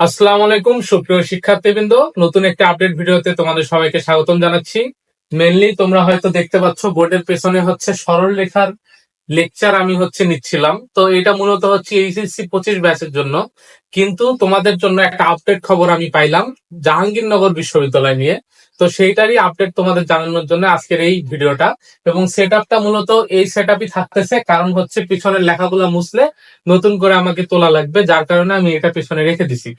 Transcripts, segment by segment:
আসসালামু আলাইকুম, সুপ্রিয় শিক্ষার্থীবৃন্দ। নতুন একটা আপডেট ভিডিওতে তোমাদের সবাইকে স্বাগতম জানাচ্ছি। মেনলি তোমরা হয়তো দেখতে পাচ্ছ, বোর্ডের পেছনে হচ্ছে সরল লেখার লেকচার আমি হচ্ছে নিচ্ছিলাম। তো এটা মূলত হচ্ছে এইচএসসি পঁচিশ ব্যাচের জন্য। কিন্তু তোমাদের জন্য একটা আপডেট খবর আমি পাইলাম জাহাঙ্গীরনগর বিশ্ববিদ্যালয় নিয়ে। তো সেইটারই আপডেট তোমাদের জানানোর জন্য আজকের এই ভিডিওটা। এবং সেট আপটা মূলত এই সেট আপই থাকতেছে। কারণ হচ্ছে পিছনের লেখাগুলো মুছলে নতুন করে আমাকে তোলা লাগবে, যার কারণে আমি এটা পিছনে রেখে দিছি।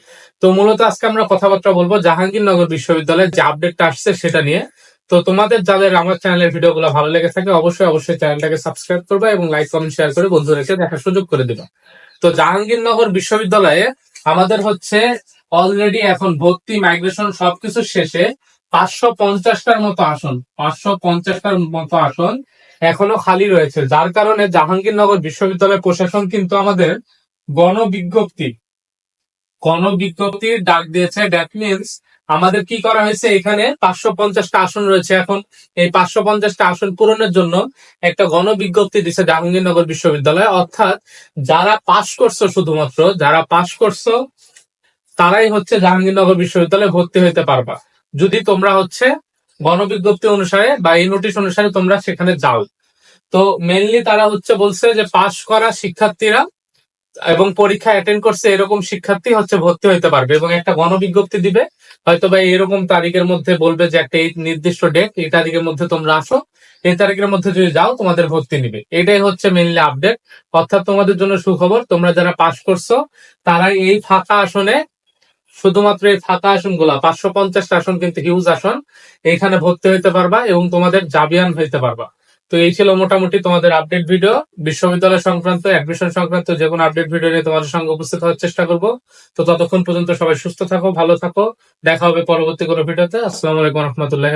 তো মূলত আজকে আমরা কথাবার্তা বলব জাহাঙ্গীরনগর বিশ্ববিদ্যালয়ের যে আপডেটটা আসছে সেটা নিয়ে। তো তোমাদের যাদের আমার চ্যানেলের ভিডিওগুলো ভালো লেগে থাকে, অবশ্যই অবশ্যই চ্যানেলটাকে সাবস্ক্রাইব করবে এবং লাইক কমেন্ট শেয়ার করে বন্ধুদেরকে দেখার সুযোগ করে দিবে। তো জাহাঙ্গীরনগর বিশ্ববিদ্যালয়ে আমাদের হচ্ছে অলরেডি এখন ভর্তি মাইগ্রেশন সবকিছু শেষে পাঁচশো পঞ্চাশটার মতো আসন, পাঁচশো পঞ্চাশটার মতো আসন এখনও খালি রয়েছে। যার কারণে জাহাঙ্গীরনগর বিশ্ববিদ্যালয় প্রশাসন কিন্তু আমাদের গণবিজ্ঞপ্তি, গণবিজ্ঞপ্তির ডাক দিয়েছে। দ্যাট মিনস আমাদের কি করা হয়েছে? এখানে পাঁচশো পঞ্চাশটা আসন রয়েছে এখন। এই পাঁচশো পঞ্চাশটা আসন পূরণের জন্য একটা গণবিজ্ঞপ্তি দিচ্ছে জাহাঙ্গীরনগর বিশ্ববিদ্যালয়। অর্থাৎ যারা পাশ করছ শুধুমাত্র, যারা পাশ করছ, তারাই হচ্ছে জাহাঙ্গীরনগর বিশ্ববিদ্যালয়ে ভর্তি হইতে পারবা। যদি তোমরা হচ্ছে গণবিজ্ঞপ্তি অনুসারে বা এই নোটিশ অনুসারে তোমরা সেখানে যাও। তো মেনলি তারা হচ্ছে বলছে যে পাশ করা শিক্ষার্থীরা এবং পরীক্ষা অ্যাটেন্ড করছে এরকম শিক্ষার্থী হচ্ছে ভর্তি হইতে পারবে এবং একটা গণবিজ্ঞপ্তি দিবে। হয়তো বা এরকম তারিখের মধ্যে বলবে যে একটা এই নির্দিষ্ট ডেট এই তারিখের মধ্যে তোমরা আসো। এই তারিখের মধ্যে যদি যাও, তোমাদের ভর্তি নিবে। এটাই হচ্ছে মেনলি আপডেট অর্থাৎ তোমাদের জন্য সুখবর, তোমরা যারা পাশ করছ, তারা এই ফাঁকা আসনে, শুধুমাত্র এই ফাঁকা আসনগুলা পাঁচশো পঞ্চাশটা আসন কিন্তু হিউজ আসন, এখানে ভর্তি হইতে পারবা এবং তোমাদের জাবিয়ান হইতে পারবা। তো এই ছিল মোটামুটি তোমাদের আপডেট ভিডিও বিশ্ববিদ্যালয় সংক্রান্ত অ্যাডমিশন সংক্রান্ত যে কোনো আপডেট ভিডিও নিয়ে তোমাদের সঙ্গে উপস্থিত হওয়ার চেষ্টা করব। তো ততক্ষণ পর্যন্ত সবাই সুস্থ থাকো, ভালো থাকো। দেখা হবে পরবর্তী কোনো ভিডিওতে আসসালামু আলাইকুম রহমতুল্লাহ